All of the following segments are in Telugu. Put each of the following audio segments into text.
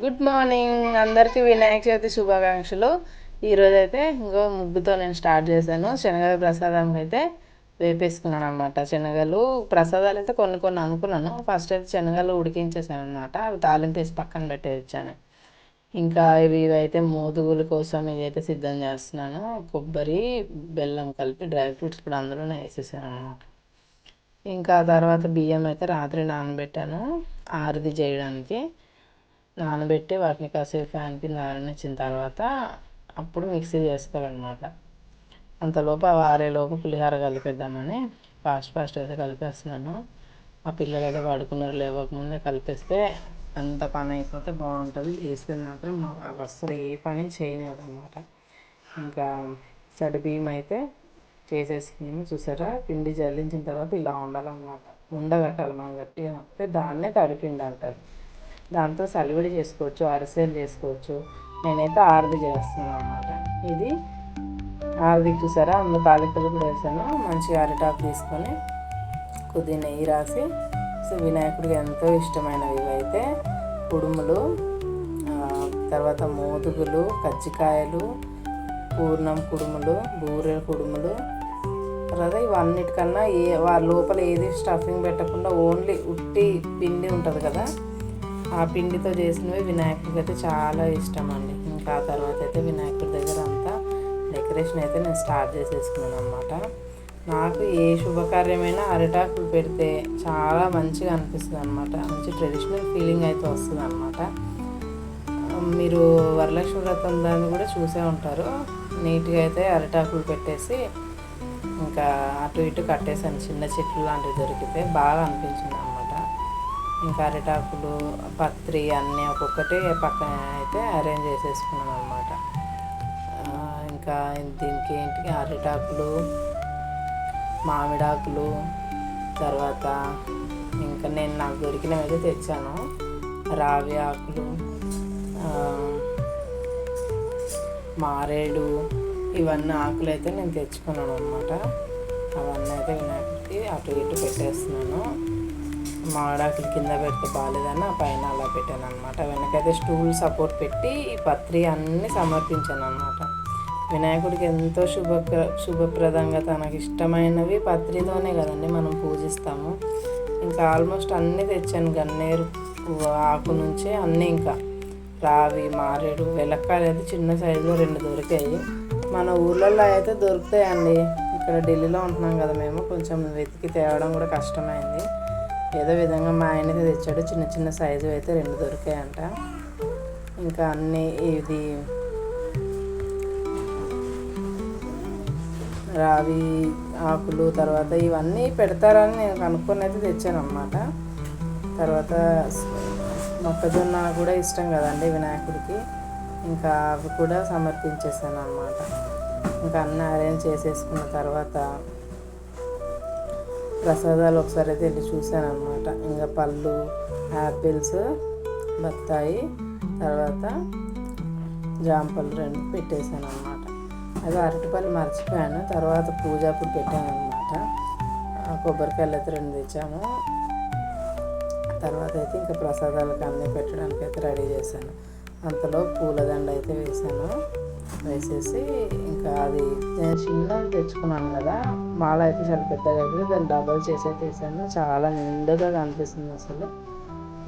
గుడ్ మార్నింగ్ అందరికీ వినాయక చవితి శుభాకాంక్షలు. ఈరోజు అయితే ఇంకో ముగ్గుతో నేను స్టార్ట్ చేశాను. శనగలు ప్రసాదం అయితే వేపేసుకున్నాను అనమాట శనగలు ప్రసాదాలు అయితే కొన్ని కొన్ని అనుకున్నాను. ఫస్ట్ అయితే శనగలు ఉడికించేసాను అనమాట అవి తాలింపు తీసి పక్కన పెట్టేసాను ఇంకా ఇవి ఇవైతే మోదుగుల కోసం ఇదైతే సిద్ధం చేస్తున్నాను. కొబ్బరి బెల్లం కలిపి డ్రై ఫ్రూట్స్ కూడా అందులోనే వేసేసాను అనమాట ఇంకా తర్వాత బియ్యం అయితే రాత్రి నానబెట్టాను. ఆరిది చేయడానికి. నానబెట్టి వాటిని కాసేపు ఫ్యాన్ కింద ఆరనిచ్చిన తర్వాత అప్పుడు మిక్సీ చేస్తారనమాట అంతలోపు అవి ఆరేలోపు పులిహోర కలిపేద్దామని ఫాస్ట్ ఫాస్ట్ అయితే కలిపేస్తున్నాను. మా పిల్లలు అయితే పడుకున్నారు లేవకముందే కలిపేస్తే అంత పని అయిపోతే బాగుంటుంది. చేస్తే మాత్రం అసలు ఏ పని చేయలేదు అనమాట ఇంకా సడి బియ్యం అయితే చేసేసుకుని చూసారా? పిండి జల్లించిన తర్వాత ఇలా ఉండాలన్నమాట. ఉండగట్టాలి మనం గట్టిగా దాన్నే తడిపిండి అంటారు. దాంతో సలివిడి చేసుకోవచ్చు అరిసెలు చేసుకోవచ్చు. నేనైతే ఆరది చేస్తున్నాను అనమాట ఇది ఆరది చూసారా? అందులో తాలికలు కూడా వేసాను. మంచిగా అరిటాకు తీసుకొని కొద్ది నెయ్యి రాసి సో వినాయకుడికి ఎంతో ఇష్టమైనవి ఇవైతే. కుడుములు తర్వాత మోదుగులు కజ్జికాయలు పూర్ణం కుడుములు బూరెల కుడుములు. తర్వాత ఇవన్నిటికన్నా ఏ వాళ్ళ లోపల ఏది స్టఫింగ్ పెట్టకుండా ఓన్లీ ఉట్టి పిండి ఉంటుంది కదా? ఆ పిండితో చేసినవి వినాయకుడికి అయితే చాలా ఇష్టం అండి ఇంకా ఆ తర్వాత అయితే వినాయకుడి దగ్గర అంతా డెకరేషన్ అయితే నేను స్టార్ట్ చేసేసుకున్నాను అనమాట నాకు ఏ శుభకార్యమైనా అరిటాకులు పెడితే చాలా మంచిగా అనిపిస్తుంది అనమాట మంచి ట్రెడిషనల్ ఫీలింగ్ అయితే వస్తుంది అనమాట మీరు వరలక్ష్మి వ్రతం దాన్ని కూడా చూసే ఉంటారు. నీట్గా అయితే అరిటాకులు పెట్టేసి ఇంకా అటు ఇటు కట్టేసాను చిన్న చెట్లు లాంటివి దొరికితే బాగా అనిపించింది ఇంకా అరిటాకులు పత్రి అన్నీ ఒక్కొక్కటి పక్కన అయితే అరేంజ్ చేసేసుకున్నాను అనమాట ఇంకా దీనికి ఏంటి? అరిటాకులు మామిడాకులు తర్వాత ఇంకా నేను నాకు దొరికినవి అయితే తెచ్చాను. రావి ఆకులు మారేడు ఇవన్నీ ఆకులు అయితే నేను తెచ్చుకున్నాను అనమాట అవన్నీ అయితే వినాయకుడికి అటు ఇటు పెట్టేస్తున్నాను. మామిడాకులు కింద పెడితే బాగాలేదని ఆ పైన అలా పెట్టాను అనమాట వెనకైతే స్టూల్ సపోర్ట్ పెట్టి ఈ పత్రి అన్నీ సమర్పించాను అనమాట వినాయకుడికి ఎంతో శుభ శుభప్రదంగా తనకి ఇష్టమైనవి పత్రితోనే కదండి మనం పూజిస్తాము. ఇంకా ఆల్మోస్ట్ అన్నీ తెచ్చాను గన్నేరు ఆకు నుంచే అన్నీ ఇంకా. రావి మారేడు వెలక్కాయలు అయితే చిన్న సైజులో రెండు దొరికాయి. మన ఊర్లలో అయితే దొరుకుతాయండి. ఇక్కడ ఢిల్లీలో ఉంటున్నాం కదా మేము కొంచెం వెతికి తేవడం కూడా కష్టమైంది. ఏదో విధంగా మా ఆయనకి తెచ్చాడు. చిన్న చిన్న సైజు అయితే రెండు దొరికాయంట. ఇంకా అన్నీ ఇది రావి ఆకులు తర్వాత ఇవన్నీ పెడతారని నేను కనుక్కొని అయితే తెచ్చాను అనమాట తర్వాత మొక్కజొన్న కూడా ఇష్టం కదండి వినాయకుడికి. ఇంకా అవి కూడా సమర్పించేసాను అనమాట ఇంకా అన్నీ అరేంజ్ చేసేసుకున్న తర్వాత ప్రసాదాలు ఒకసారి అయితే వెళ్ళి చూశాను అనమాట ఇంకా పళ్ళు యాపిల్స్ బత్తాయి తర్వాత జాంపళ్ళు రెండు పెట్టేశాను అనమాట అది అరటిపల్లి మర్చిపోయాను. తర్వాత పూజ అప్పుడు పెట్టాను అనమాట కొబ్బరికాయలు అయితే రెండు తెచ్చాము. తర్వాత అయితే ఇంకా ప్రసాదాలకు అన్నీ పెట్టడానికి అయితే రెడీ చేశాను. అంతలో పూలదండ అయితే వేసాను వేసేసి ఇంకా అది నేను చిన్నది తెచ్చుకున్నాను కదా మాల అయితే చాలా పెద్దగా అయిపోయింది. దాన్ని డబల్ చేసి అయితే వేసాను. చాలా నిండుగా కనిపిస్తుంది అసలు.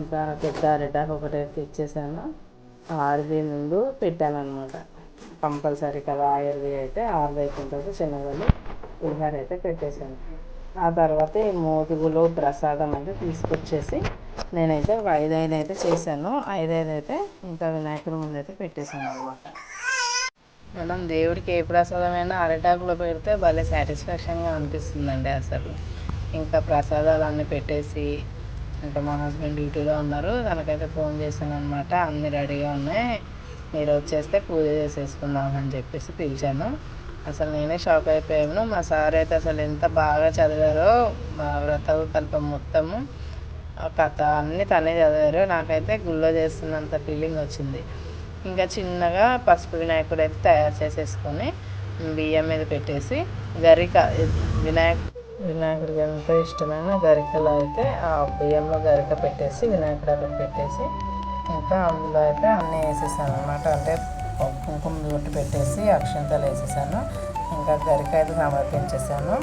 ఇంకా పెద్ద అరిటాకు ఒకటి తెచ్చేసాను. ఆరుది ముందు పెట్టాను అనమాట కంపల్సరీ కదా ఆయుర్ది అయితే ఆరుది అయిపోయిన తర్వాత శనగలు పులిహార అయితే పెట్టేశాను. ఆ తర్వాత ఈ మోదుగులు ప్రసాదం అయితే తీసుకొచ్చేసి నేనైతే ఐదు ఐదు అయితే చేశాను. ఐదైదు అయితే ఇంకా వినాయకుడి ముందు అయితే పెట్టేశాను అనమాట మనం దేవుడికి ఏ ప్రసాదమైనా అరటాకులో పెడితే భలే సాటిస్ఫాక్షన్గా అనిపిస్తుందండి అసలు. ఇంకా ప్రసాదాలు అన్నీ పెట్టేసి ఇంకా మా హస్బెండ్ డ్యూటీలో ఉన్నారు. తనకైతే ఫోన్ చేశాను అనమాట అన్నీ రెడీగా ఉన్నాయి. మీరు వచ్చేస్తే పూజ చేసేసుకుందాం అని చెప్పేసి పిలిచాను. అసలు నేనే షాక్ అయిపోయాను. మా సార్ అయితే అసలు ఎంత బాగా చదివారో మా వ్రత కల్పం మొత్తము కథ అన్నీ తనే చదివారు. నాకైతే గుళ్ళో చేస్తున్నంత ఫీలింగ్ వచ్చింది. ఇంకా చిన్నగా పసుపు వినాయకుడు అయితే తయారు చేసేసుకొని బియ్యం మీద పెట్టేసి గరిక వినాయక వినాయకుడికి ఎంతో ఇష్టమైన గరికలో అయితే ఆ బియ్యంలో గరిక పెట్టేసి వినాయకుడు అక్కడ పెట్టేసి ఇంకా అందులో అయితే అన్నీ వేసేసాను అనమాట అంటే కుంకుమ బొట్టు పెట్టేసి అక్షంతలు వేసేసాను. ఇంకా గరిక అయితే సమర్పించేసాను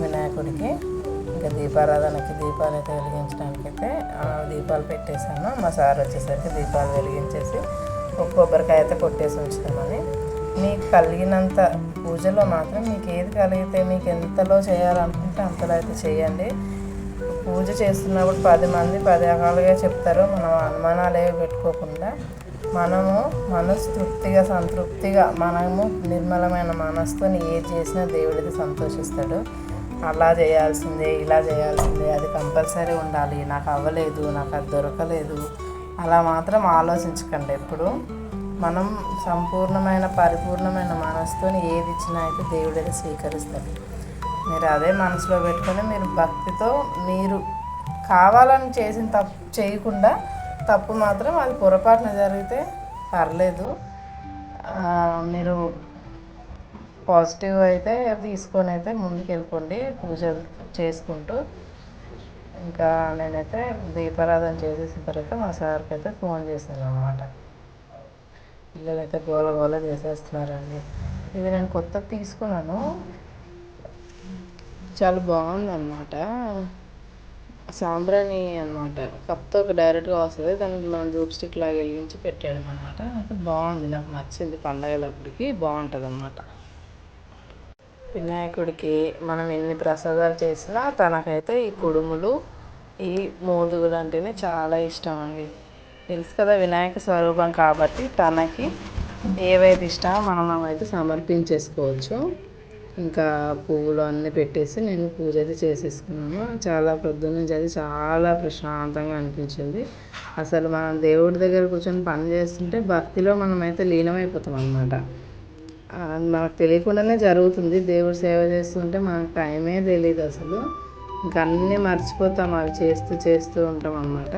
వినాయకుడికి. ఇంకా దీపారాధనకి దీపాలు అయితే వెలిగించడానికి అయితే దీపాలు పెట్టేశాను మా సార్ వచ్చేసరికి దీపాలు వెలిగించేసి కొబ్బరికాయ అయితే కొట్టేసి ఉంచుతామని. మీకు కలిగినంత పూజలో మాత్రం మీకు ఏది కలిగితే మీకు ఎంతలో చేయాలనుకుంటే అంతలో అయితే చేయండి. పూజ చేస్తున్నప్పుడు పది మంది పది రకాలుగా చెప్తారు. మనం అనుమానాలు ఏవి పెట్టుకోకుండా మనము మనసు తృప్తిగా సంతృప్తిగా మనము నిర్మలమైన మనసుతో ఏది చేసినా దేవుడికి సంతోషిస్తాడు. అలా చేయాల్సిందే ఇలా చేయాల్సిందే అది కంపల్సరీ ఉండాలి. నాకు అవ్వలేదు నాకు అది దొరకలేదు అలా మాత్రం ఆలోచించకండి ఎప్పుడు. మనం సంపూర్ణమైన పరిపూర్ణమైన మనసుతో ఏది ఇచ్చినా అయితే దేవుడు అయితే స్వీకరిస్తాడు. మీరు అదే మనసులో పెట్టుకొని మీరు భక్తితో మీరు కావాలని చేసిన తప్పు చేయకుండా తప్పు మాత్రం అది పొరపాటున జరిగితే పర్లేదు. మీరు పాజిటివ్ అయితే తీసుకొని అయితే ముందుకు వెళ్ళిపోండి పూజ చేసుకుంటూ. ఇంకా నేనైతే దీపారాధన చేసేసిన తర్వాత మా సార్కి అయితే ఫోన్ చేశాను అనమాట పిల్లలు అయితే గోల గోల చేసేస్తున్నారండి. ఇది నేను కొత్తది తీసుకున్నాను. చాలా బాగుంది అనమాట సాంబ్రాణి అనమాట కప్తో డైరెక్ట్గా వస్తుంది. దానికి మనం జూప్ స్టిక్ లాగా వెలిగించి పెట్టాడు అనమాట అయితే బాగుంది. నాకు నచ్చింది పండగలప్పటికి బాగుంటుంది అనమాట వినాయకుడికి మనం ఎన్ని ప్రసాదాలు చేసినా తనకైతే ఈ కుడుములు ఈ మోదుగులు అంటేనే చాలా ఇష్టం అండి. తెలుసు కదా వినాయక స్వరూపం కాబట్టి తనకి ఏవైతే ఇష్టమో మనం అయితే సమర్పించేసుకోవచ్చు. ఇంకా పువ్వులు అన్నీ పెట్టేసి నేను పూజ అయితే చేసేసుకున్నాను. చాలా పొద్దున్న నుంచి అయితే చాలా ప్రశాంతంగా అనిపించింది. అసలు మనం దేవుడి దగ్గర కూర్చొని పని చేస్తుంటే భక్తిలో మనం అయితే లీనమైపోతాం అనమాట మనకు తెలియకుండానే జరుగుతుంది. దేవుడు సేవ చేస్తుంటే మనకు టైమే తెలియదు అసలు. ఇంకా అన్నీ మర్చిపోతాం అవి చేస్తూ చేస్తూ ఉంటాం అన్నమాట.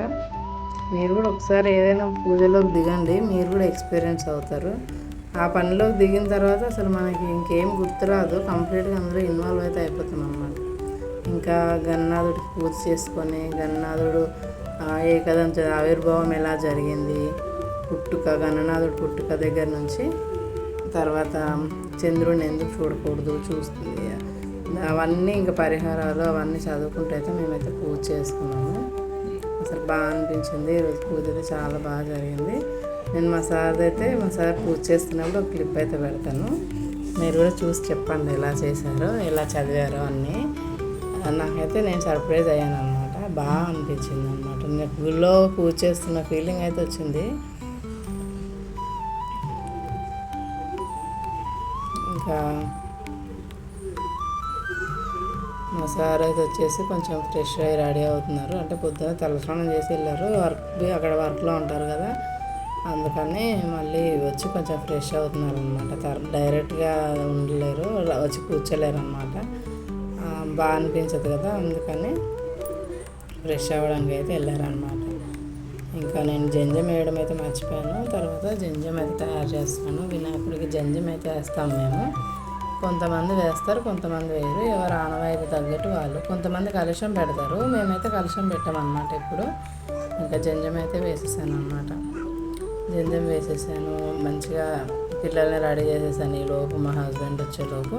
మీరు కూడా ఒకసారి ఏదైనా పూజలోకి దిగండి మీరు కూడా ఎక్స్పీరియన్స్ అవుతారు. ఆ పనిలోకి దిగిన తర్వాత అసలు మనకి ఇంకేం గుర్తురాదు కంప్లీట్గా అందులో ఇన్వాల్వ్ అయితే అయిపోతాం అన్నమాట. ఇంకా గన్నాథుడికి పూజ చేసుకొని గన్నాథుడు ఏకదంత ఆవిర్భావం ఎలా జరిగింది? పుట్టుక గణనాథుడు పుట్టుక దగ్గర నుంచి తర్వాత చంద్రుడిని ఎందుకు చూడకూడదు చూస్తుంది అవన్నీ ఇంకా పరిహారాలు అవన్నీ చదువుకుంటూ అయితే మేమైతే పూజ చేసుకున్నాము. అసలు బాగా అనిపించింది. ఈరోజు పూజ అయితే చాలా బాగా జరిగింది. నేను మా సార్ అయితే మా సార్ పూజ చేస్తున్నప్పుడు ఒక క్లిప్ అయితే పెడతాను. మీరు కూడా చూసి చెప్పండి ఎలా చేశారో ఎలా చదివారో అన్నీ. నాకైతే నేను సర్ప్రైజ్ అయ్యాను అనమాట బాగా అనిపించింది అనమాట నేను గుళ్ళో పూజ చేస్తున్న ఫీలింగ్ అయితే వచ్చింది. ఇంకా మా సార్ అయితే వచ్చేసి కొంచెం ఫ్రెష్ అయ్యి రెడీ అవుతున్నారు. అంటే పొద్దున్న తలస్నానం చేసి వెళ్ళారు. వర్క్ అక్కడ వర్క్లో ఉంటారు కదా. అందుకని మళ్ళీ వచ్చి కొంచెం ఫ్రెష్ అవుతున్నారు అనమాట డైరెక్ట్గా ఉండలేరు. వచ్చి కూర్చోలేరు అనమాట బాగా అనిపించదు కదా. అందుకని ఫ్రెష్ అవ్వడానికి అయితే వెళ్ళారనమాట ఇంకా నేను జంజం వేయడం అయితే మర్చిపోయాను. తర్వాత జంజం అయితే తయారు చేస్తాను. వినాయకుడికి జంజం అయితే వేస్తాం మేము. కొంతమంది వేస్తారు కొంతమంది వేయరు. ఎవరు ఆనవాయితీ తగ్గట్టు వాళ్ళు కొంతమంది కలుషం పెడతారు. మేమైతే కలుషం పెట్టామన్నమాట ఇప్పుడు ఇంకా జంజం అయితే వేసేసాను అనమాట జంజం వేసేసాను. మంచిగా పిల్లల్ని రెడీ చేసేసాను ఈ లోపు. మా హస్బెండ్ వచ్చేలోపు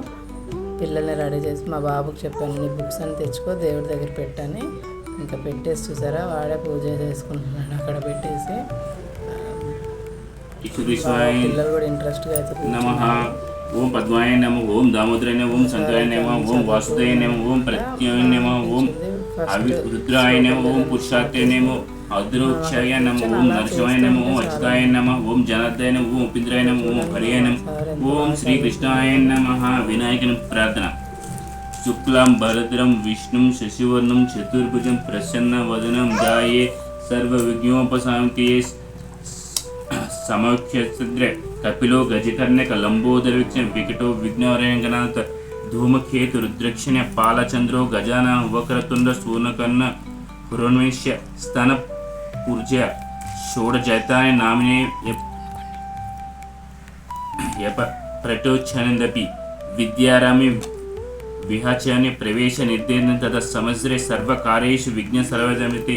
పిల్లల్ని రెడీ చేసి మా బాబుకి చెప్పాను నీ బుక్స్ అని తెచ్చుకో దేవుడి దగ్గర పెట్టని. ఇంకా పెట్టేసి చూసారా? వాడే పూజ చేసుకుంటున్నాడు అక్కడ పెట్టేసి. పిల్లలు కూడా ఇంట్రెస్ట్గా అయితే ఓం పద్మాయ నమ ఓం దామోదరాయ నమ ఓం శంకరాయ నమ ఓం వాసుదేవ నమ ఓం ప్రత్యయ నమ ఓం అవి రుద్రాయ నమ ఓం పురుషార్థయ నమ అద్రోక్షాయ నమ ఓం నరసింహాయ నమ ఓం అచ్యుతాయ నమ ఓం జనార్దయ నమ ఓం ఉపేంద్రాయ నమ ఓం హరియ నమ ఓం శ్రీకృష్ణాయ నమ వినాయకుని ప్రార్థన. శుక్లాం భరద్రం విష్ణుం శశివర్ణం చతుర్భుజం ప్రసన్న వదనం ధ్యాయే సర్వ విఘ్నోపశాంతియే సమక్షేత్రే కపిలో గజకర్ణక లంబోదర విక్షణ వికటో విఘ్నవరంగనాథ ధూమకేతు రుద్రక్షణ పాలచంద్రో గజాన ఉపకరతుండ సూర్ణకర్ణ పురోన్వేష్య స్తన ఊర్జ షోడజైతాయ నామినే యప ప్రటోచ్చనందపి విద్యారామి విహాచాన్ని ప్రవేశ నిర్దేశం తద సమస్రే సర్వకార్యేషు విఘ్న సర్వజమితే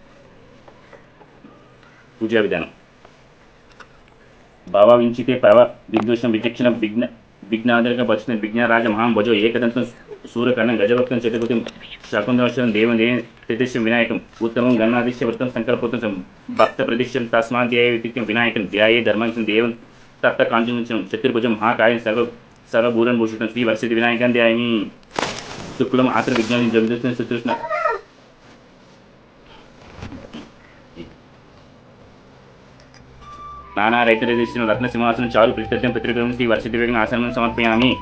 పూజా విధానం. భావించితే పవ విద్వేషం విచక్షణ విఘ్న విఘ్నాదరక వచ్చిన విఘ్నరాజ మహాం భజో ఏకదంతం సూర్యకర్ణం గజభక్తం చతుర్థం శకుందోషం దేవం దేవ ప్రతిష్టం వినాయకం ఉత్తమం గణాదిశ్య వృత్తం సంకల్పోత్తం భక్త ప్రతిష్టం తస్మాధ్యాయ వితిత్యం వినాయకం ధ్యాయే ధర్మాంశం దేవం తప్త కాంచనం చతుర్భుజం మహాకాయం సర్వ సర్వభూరన్ భూషితం శ్రీ వర్షిత వినాయకం ధ్యాయమి. శుక్లం ఆత్ర విజ్ఞానం జగదృష్ణ శత్రుష్ణ నానా రైతు రైతరదేశం రత్న సింహాసనం చాలు. ప్రత్యర్థం పత్రికలను శ్రీ వర్షిత వేగం ఆసనం సమర్పయామి.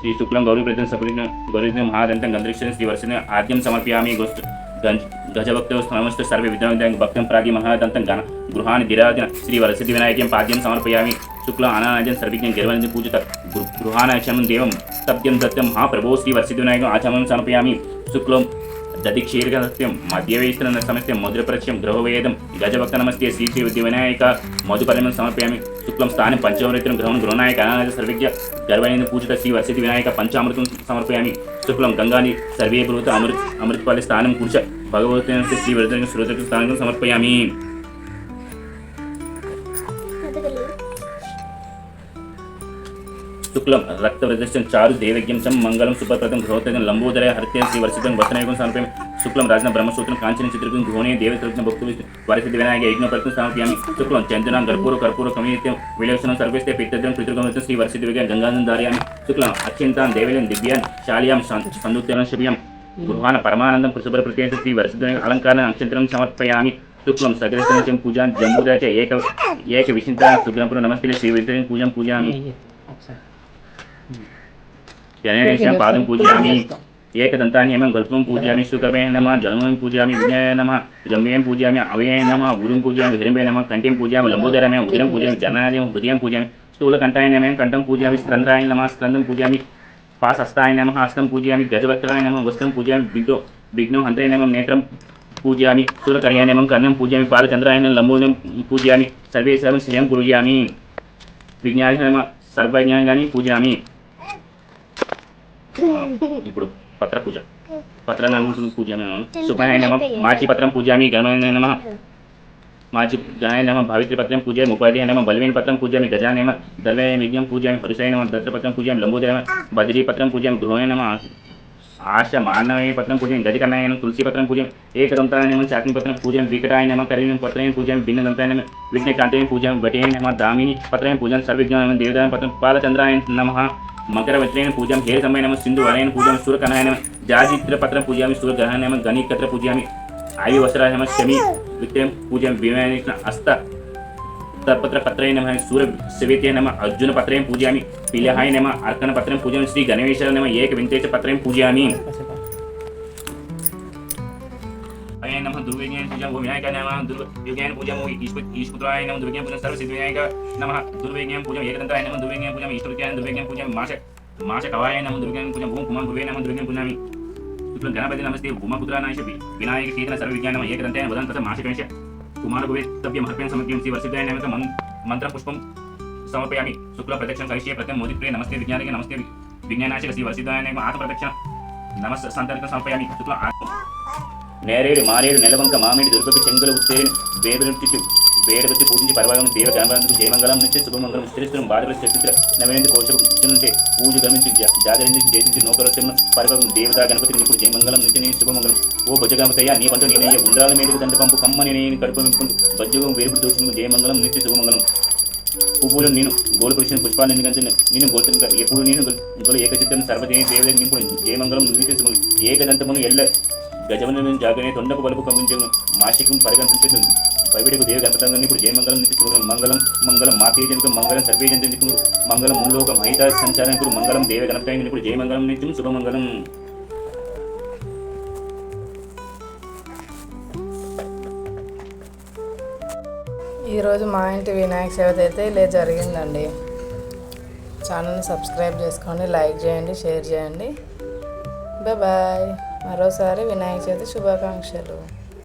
శ్రీ శుక్లం గౌరీ ప్రతిం సపరిన గౌరీ మహాదంతం గంధరీక్షణ శ్రీ వర్ష ఆద్యం సమర్పయామి. గోష్ఠ గంజ్ గజభక్త సమస్త సర్వ విద్యావిద్యాం భక్తం ప్రాగి మహాదంతం గణ గృహాన్ని దిరాజన శ్రీ వరసతి వినాయకం పాద్యం సమర్పయామి. శుక్ల ఆనానాజం సర్విజ్ఞం గర్వనిధి పూజిత గృ- గృహానాచమం దేవం సత్యం సత్యం మహాప్రభో శ్రీ వరసతి వినాయకం ఆచమనం సమర్పయామి. శుక్లం దధిక్షీర్ఘ సత్యం మధ్యవేస్తున్న సమస్య మధురపరక్ష్యం గృహవేదం గజభక్త నమస్తే శ్రీ శ్రీ విద్య వినాయక మధుపరమం సమర్పయామి శుక్లం స్థానం పంచమృతం గ్రహం గృహనాయక అనాథ సర్వజ్ఞ గర్వైన పూజిత శ్రీ వరసిద్ధి వినాయక పంచామృతం సమర్పయామి శుక్లం గంగాని సర్వే భూత అమృత్ అమృతపాలి స్థానం కూర్చ భగవతి శ్రీ వృద్ధ శ్రోతకు స్థానం సమర్పయామి. శుక్లం రక్తవ్రదశ్యం చారు దేవజ్ఞం మంగళం సుభప్రదం గృహోత్తరం లంబోదర హరిత్యం శ్రీ వర్షితం వసనయుగం సమర్పయామి శుక్లం రాజన బ్రహ్మసూత్రం కాంచన చిత్రకం గృహణే దేవతృత్న భక్తు వరసిద్ధి వినాయక యజ్ఞపత్రం సమర్పయామి శుక్లం చందనం కర్పూర కర్పూర కమీత్యం విలేక్షణం సర్వేస్తే పిత్తద్రం పితృగమృతం శ్రీ వర్షిద్ధి విజయ గంగాధం ధారయామి శుక్లం అత్యంతాన్ దేవలం దివ్యాన్ శాలియాం సందుత్యం శివ్యం గృహాన పరమానందం శుభ్ర ప్రత్యేక శ్రీ వర్షిద్ధి అలంకారం అక్షంతరం సమర్పయామి శుక్లం సకలసం పూజాం జంబూదాచ ఏక ఏక విశింత శుక్లంపురం నమస్తే శ్రీ విద్యం పూజం పూజామి. ज्ञानेश्वरं पादं पूजयामि एकदन्तान्यमं गल्पं पूजयामि सुकवे नमः जन्मं पूजयामि विनय नमः जम्बेयं पूजयामि अवये नमः गुरुं पूजयामि हिरम्बे नमः कण्ठिं पूजयामि लम्बोदरमे उदरं पूजयामि जनादयं हृदयं पूजयामि स्थूलकण्ठाय नमः कण्ठं पूजयामि स्कन्धाय नमः स्कन्दं पूजयामि पाशस्ताय नमः हस्तं पूजयामि गजवक्त्राय नमः वस्त्रं पूजयामि विघ्नो विघ्नो हन्ताय नमः नेत्रं पूजयामि सूर्यकर्याय नमः कर्णं पूजयामि पालचन्द्राय नमः लम्बोदरं पूजयामि सर्वे सर्वं श्रियं पूजयामि विज्ञाय नमः सर्वज्ञानानि पूजयामि ఇప్పుడు పత్ర పూజ పత్ర పూజ సుఖాయ నమ. మాచి పత్రం పూజామి గణాయ నమ. మాచి గణాయ నమ. భావిత్రి పత్రం పూజ ముపాధ్యాయ నమ. బలవేని పత్రం పూజామి. గజాయ నమ. దర్వయ విజ్ఞం పూజామి. హరుసాయ నమ. దత్తపత్రం పూజామి. లంబోదయ నమ. బద్రీ పత్రం పూజామి. గృహాయ నమ. ఆశ మానవయ పత్రం పూజామి. గజకర్ణాయ నమ. తులసి పత్రం పూజామి. ఏకదంతాయ నమ. చాకిని పత్రం పూజామి. వికటాయ నమ. కరీం పత్రయం పూజామి. భిన్నదంతాయ నమ. విఘ్నకాంతయం పూజామి. భటే నమ. దామిని పత్రయం పూజామి. సర్వజ్ఞాన దేవదాయ పత్రం. పాలచంద్రాయ నమ. మకర వజ్రేణ పూజాం హే సమయ సింధు వలయన పూజాం సూర్యకనాయ నమ జాజిత్ర పత్రం పూజామి సూర్యగ్రహణ గణికత్ర పూజామి ఆయు వస్త్రాయ శమి విక్రయం పూజాం విమాన అస్త తత్పత్ర పత్రయ నమ సూర్య శివేత్య నమ అర్జున పత్రయం పూజామి పిలహాయ నమ అర్కణ పత్రం పూజామి శ్రీ గణేశ్వర నమ ఏక వింతేచ పత్రయం పూజామి దుర్విజ్ఞాన పూజ ఓ వినాయక నమ దుర్విజ్ఞాన పూజ ఓ ఈశ్వర ఈశ్వరాయ నమ దుర్విజ్ఞాన పూజ సర్వ సిద్ధ వినాయక నమ దుర్విజ్ఞాన పూజ ఏకదంతాయ నమ దుర్విజ్ఞాన పూజ ఈశ్వరజ్ఞాన దుర్విజ్ఞాన పూజ మాష మాష కవాయ నమ దుర్విజ్ఞాన పూజ ఓం కుమార్ గురువే నమ దుర్విజ్ఞాన పూజామి శుక్లం గణపతి నమస్తే ఉమాపుత్రానాయ శపి వినాయక చేతన సర్వ విజ్ఞానం ఏకదంతాయ వదం తథ మాష గణేశ కుమార గువే తవ్యం హర్ప్యం సమర్ప్యం శ్రీ వర్షిద్ధాయ నమక మం మంత్ర పుష్పం సమర్పయామి శుక్ల ప్రదక్షిణ కరిష్యే ప్రత్యం మోది ప్రియ నమస్తే విజ్ఞానిక నేరేడు మారేడు నెలవంక మామిడి దుర్గకు చెంగుల ఉత్తేరి వేదనుట్టి వేడబెట్టి పూజించి పర్వాలను దేవ గణపతికి జయమంగళం నుంచి శుభమంగళం స్థిరిస్తున్న బాధలు చరిత్ర నవేంద్ర కోశం నుంచే పూజ గమించి జాతరించి చేసించి నూకరచమును పర్వతం దేవతా గణపతి నిపుడు జయమంగళం నుంచి నేను శుభమంగళం ఓ భుజగమతయ్య నీ పంట నేనయ్య ఉండ్రాల మీదకు దండ పంపు కమ్మని నేను కడుపు విప్పుకుంటూ భజ్జగం వేరుపు దోషము జయమంగళం నుంచి శుభమంగళం పువ్వులు నేను గోలు పురుషుని పుష్పాలు ఎందుకంటే నేను గోల్తున్న ఎప్పుడు నేను గోలు ఏకచిత్తం సర్వదేవ దేవత నింపుడు జయమంగళం నుంచి శుభం. ఏకదంతమును ఎల్ల గజవన జాగనే తొండకు బలుపు కంపించను మాసికం పరిగణించదు. పైబడికు దేవ గణపతంగా ఇప్పుడు జయమంగళం నిత్య మంగళం మంగళం మాతేజనకు మంగళం సర్వేజంతకు మంగళం ముల్లోక మహిత ఇప్పుడు మంగళం దేవ గణపతంగా ఇప్పుడు జయమంగళం నిత్యం శుభమంగళం. ఈరోజు మా ఇంటి వినాయక చవితి అయితే ఇలా జరిగిందండి. ఛానల్ని సబ్స్క్రైబ్ చేసుకోండి లైక్ చేయండి షేర్ చేయండి. బాయ్. మరోసారి వినాయక చవితి శుభాకాంక్షలు.